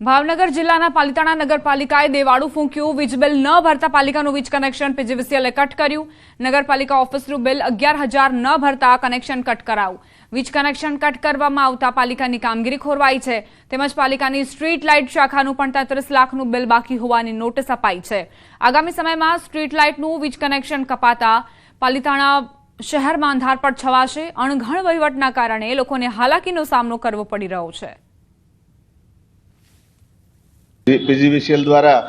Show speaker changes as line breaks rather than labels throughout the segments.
ભાવનગર જિલ્લાના પાલિતાણા નગરપાલિકાએ દેવાળું ફૂંક્યું. વીજ બિલ ન ભરતા પાલિકાનું વીજ કનેક્શન પીજીવીસીએલે કટ કર્યું. નગરપાલિકા ઓફિસનું બિલ અગિયાર હજાર ન ભરતા કનેક્શન કટ કરાવું વીજ કનેક્શન કટ કરવામાં આવતા પાલિકાની કામગીરી ખોરવાઈ છે. તેમજ પાલિકાની સ્ટ્રીટ લાઇટ શાખાનું પણ તેત્રીસ લાખનું બિલ બાકી હોવાની નોટિસ અપાઈ છે. આગામી સમયમાં સ્ટ્રીટ લાઇટનું વીજ કનેક્શન કપાતા પાલિતાણા શહેરમાં અંધારપટ છવાશે. અણઘણ વહીવટના કારણે લોકોને હાલાકીનો સામનો કરવો પડી રહ્યો છે.
પીજીવીસીએલ દ્વારા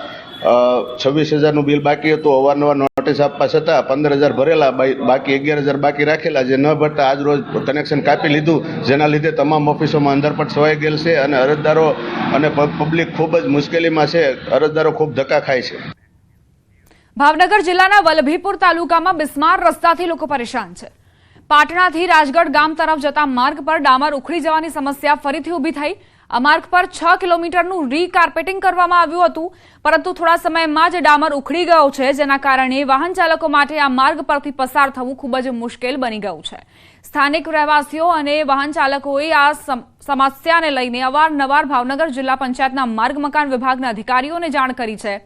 છવ્વીસ હજારનું બિલ બાકી હતું. અવારનવાર નોટિસ આપવા છતાં પંદર હજાર ભરેલા બાકી અગિયાર હજાર બાકી રાખેલા જે ન ભરતા આજ રોજ કનેક્શન કાપી લીધું. જેના લીધે તમામ ઓફિસોમાં અંદરપટ છવાઈ ગયેલ છે અને અરજદારો અને પબ્લિક ખૂબ જ મુશ્કેલીમાં છે. અરજદારો ખૂબ ધક્કા ખાય છે.
ભાવનગર જિલ્લાના વલભીપુર તાલુકામાં બિસ્માર રસ્તાથી લોકો પરેશાન છે. પાટણાથી રાજગઢ ગામ તરફ જતા માર્ગ પર ડામર ઉખડી જવાની સમસ્યા ફરીથી ઊભી થઈ. આ માર્ગ પર છ કિલોમીટરનું રીકાર્પેટિંગ કરવામાં આવ્યું હતું. પરંતુ થોડા સમયમાં જ ડામર ઉખડી ગયો છે, જેના કારણે વાહન ચાલકો માટે આ માર્ગ પરથી પસાર થવું ખૂબ જ મુશ્કેલ બની ગયું છે. સ્થાનિક રહેવાસીઓ અને વાહન ચાલકોએ આ સમ- સમસ્યાને લઈને અવારનવાર ભાવનગર જિલ્લા પંચાયતના માર્ગ મકાન વિભાગના અધિકારીઓને જાણ કરી છે.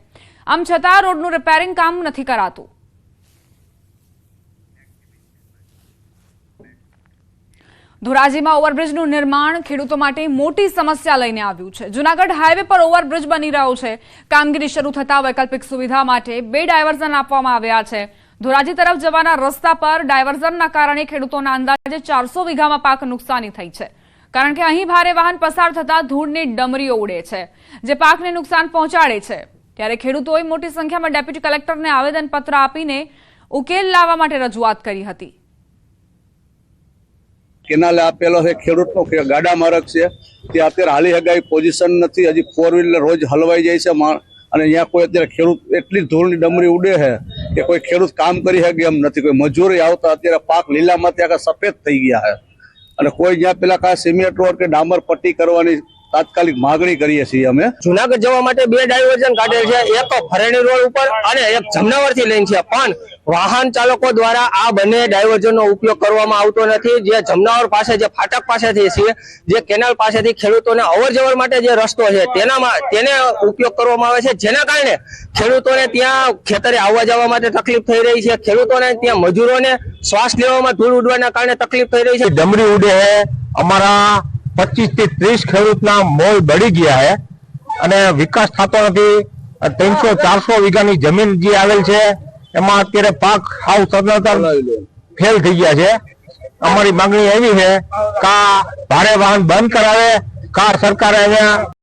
આમ છતાં રોડનું રિપેરિંગ કામ નથી કરાતું. ધોરાજીમાં ઓવરબ્રિજનું નિર્માણ ખેડૂતો માટે મોટી સમસ્યા લઈને આવ્યું છે. જૂનાગઢ હાઈવે પર ઓવરબ્રિજ બની રહ્યો છે. કામગીરી શરૂ થતા વૈકલ્પિક સુવિધા માટે બે ડાયવર્ઝન આપવામાં આવ્યા છે. ધોરાજી તરફ જવાના રસ્તા પર ડાયવર્ઝનના કારણે ખેડૂતોના અંદાજે ચારસો વીઘામાં પાક નુકસાની થઈ છે. કારણ કે અહીં ભારે વાહન પસાર થતા ધૂળની ડમરીઓ ઉડે છે, જે પાકને નુકસાન પહોંચાડે છે. ત્યારે ખેડૂતોએ મોટી સંખ્યામાં ડેપ્યુટી કલેક્ટરને આવેદનપત્ર આપીને ઉકેલ લાવવા માટે રજૂઆત કરી હતી.
કેનાલે આપેલો છે, ખેડૂતનો ગાડા માર્ગ છે, તે અત્યારે હાલી હગાઈ પોઝિશન નથી, હજી ફોર વ્હીલર રોજ હલવાઈ જાય છે માણ અને અહીંયા કોઈ અત્યારે ખેડૂત એટલી ધૂળની ડમરી ઉડે છે કે કોઈ ખેડૂત કામ કરી શકે એમ નથી, કોઈ મજૂરી આવતા અત્યારે પાક લીલામાંથી આખા સફેદ થઈ ગયા છે. અને કોઈ જ્યાં પેલા કાંઈ સિમેન્ટ રોડ કે ડામર પટ્ટી કરવાની તાત્કાલિક માગણી કરીએ છીએ અમે.
જુનાગઢ જવા માટે બે ડાયવર્ઝન કાઢેલ છે. એક ફરેણી રોડ ઉપર અને એક જમનાવરથી લઈને છે. પણ વાહન ચાલકો દ્વારા આ બંને ડાયવર્ઝન નો ઉપયોગ કરવામાં આવતો નથી. જે જમનાવર પાસે જે ફાટક પાસેથી છે જે કેનાલ પાસેથી ખેડૂતોને અવર જવર માટે જે રસ્તો છે તેનામાં તેને ઉપયોગ કરવામાં આવે છે. જેના કારણે ખેડૂતોને ત્યાં ખેતરે આવવા જવા માટે તકલીફ થઈ રહી છે. ખેડૂતોને ત્યાં મજૂરોને શ્વાસ લેવામાં ધૂળ ઉડવાના કારણે તકલીફ થઈ રહી છે.
ડમરી ઉડે અમારા પચીસથી ત્રીસ ખેડૂતના મોલ બળી ગયા છે. અને વિકાસ થતો નથી. ત્રણસો ચારસો વીઘાની જમીન જે આવેલ છે એમાં અત્યારે પાક સાવ સદંતર ફેલ થઈ ગયા છે. અમારી માંગણી એવી છે કા ભારે વાહન બંધ કરાવે કા સરકારે અહીંયા